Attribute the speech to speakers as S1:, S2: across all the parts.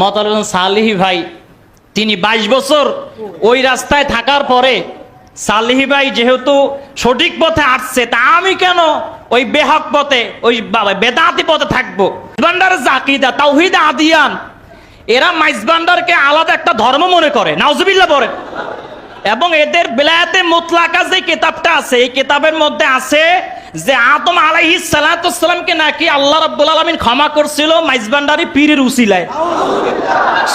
S1: মতালুন সালিহি ভাই, তিনি বাইশ বছর ওই রাস্তায় থাকার পরে সালিহি ভাই যেহেতু সঠিক পথে আসছে, তা আমি কেন ওই বেহক পথে, ওই বেদাতি পথে থাকব? জাকিদা, তাওহিদ আদিয়ান, এরা মাইজবান্ডারকে আলাদা একটা ধর্ম মনে করে, নাউজুবিল্লাহ পড়ে। এবং এদের বেলায়াতে মুতলাকা যে কিতাবটা আছে, এই কিতাবের মধ্যে আছে যে আদম আলাইহি সালাতামকে নাকি আল্লাহ রাব্বুল আলামিন ক্ষমা করছিল মাইজবান্ডারি পীরের উসিলায়।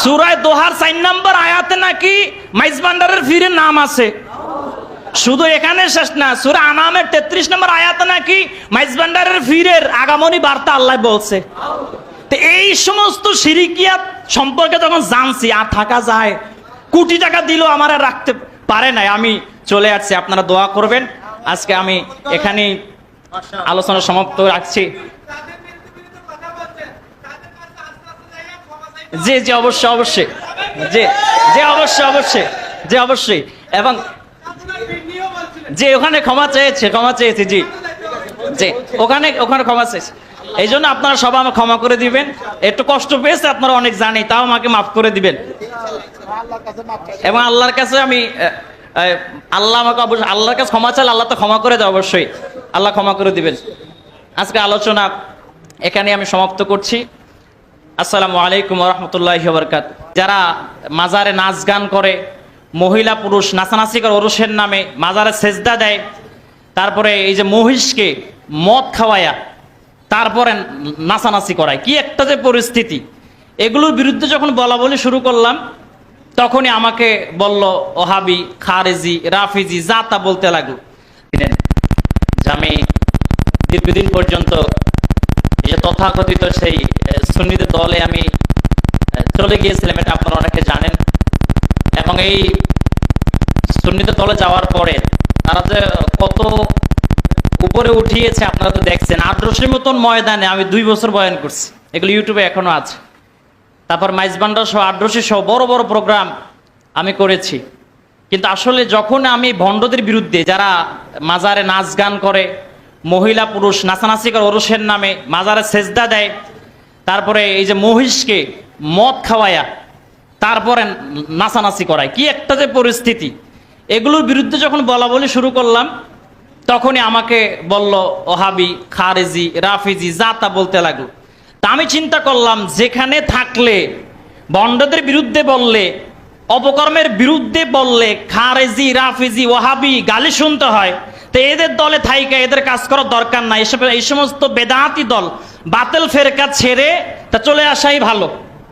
S1: সুরায় দোহার চার নম্বর আয়াতে নাকি মাইজবান্ডারের পীরের নাম আছে। শুধু এখানে শেষ না, সুরা আনামের তেত্রিশ নম্বর আয়াতে নাকি মাইজবান্ডারের ফিরের আগামনী বার্তা আল্লাহ বলছে। তো এই সমস্ত সিরিকিয়াত সম্পর্কে যখন জানছি, আর থাকা যায়, কোটি টাকা দিলেও আমার রাখতে পারে নাই। আমি চলে আসছি, আপনারা দোয়া করবেন। আজকে আমি এখানেই আলোচনা সমাপ্ত রাখছি। জি জি, অবশ্যই অবশ্যই। জি জি, অবশ্যই অবশ্যই, জি, অবশ্যই। এবং যে ওখানে ক্ষমা চেয়েছে ক্ষমা চেয়েছে, জি। জি, ওখানে ওখানে ক্ষমা চেয়েছে। এই জন্য আপনারা সবাই আমাকে ক্ষমা করে দিবেন। একটু কষ্ট পেয়েছে, আপনারা অনেক জানি, তাও আমাকে মাফ করে দিবেন। এবং আল্লাহর কাছে আমি আল্লাহ আমাকে অবশ্যই, আল্লাহর কাছে ক্ষমা চাইলে আল্লাহ তো ক্ষমা করে দেয় অবশ্যই। আল্লাহ ক্ষমা করে দিবেন। আজকে আলোচনা এখানে আমি সমাপ্ত করছি। আসসালামু আলাইকুম রহমতুল্লাহ বরকাত যারা মাজারে নাচ গান করে, মহিলা পুরুষ নাচানাচি করে ওরসের নামে মাজারে সেজদা দেয়, তারপরে এই যে মহিষকে মদ খাওয়ায়া তারপরে নাচানাচি করায়, কি একটা যে পরিস্থিতি। এগুলোর বিরুদ্ধে যখন বলা বলি শুরু করলাম, তখনই আমাকে বলল, ওহাবি, খারেজি, রাফিজি, যা তা বলতে লাগল। আমি দীর্ঘদিন পর্যন্ত এই যে তথাকথিত সেই সুন্নিদের দলে আমি চলে গিয়েছিলাম, এটা আপনারা অনেকে জানেন। এবং এই সুন্নিদের দলে যাওয়ার পরে তারা যে কত উপরে উঠিয়েছে আপনারা তো দেখছেন। আদর্শের মতন ময়দানে আমি দুই বছর বয়ান করছি। এগুলো ইউটিউবে এখনও আছে। তারপর মাইজবান্ডা সহ আড্রসি সহ বড় বড় প্রোগ্রাম আমি করেছি। কিন্তু আসলে যখন আমি ভণ্ডদের বিরুদ্ধে যারা মাজারে নাচ গান করে, মহিলা পুরুষ নাচানাচি করে ওরসের নামে মাজারে সেজদা দেয়, তারপরে এই যে মহিষকে মদ খাওয়ায়া তারপরে নাচানাচি করায়, কি একটা যে পরিস্থিতি। এগুলোর বিরুদ্ধে যখন বলা বলি শুরু করলাম, তখনই আমাকে বলল, ওহাবি, খারেজি, রাফিজি তা বলতে লাগল। তা আমি চিন্তা করলাম, যেখানে থাকলে বন্ডদের বিরুদ্ধে বললে অপকর্মের বিরুদ্ধে বললে খারেজি, রাফিজি ওহাবি গালি শুনতে হয়। তো এদের দলে থাইকা এদের কাজ করার দরকার নাই। এসব এই সমস্ত বেদাতি দল বাতেল ফেরকা ছেড়ে তা চলে আসাই ভালো।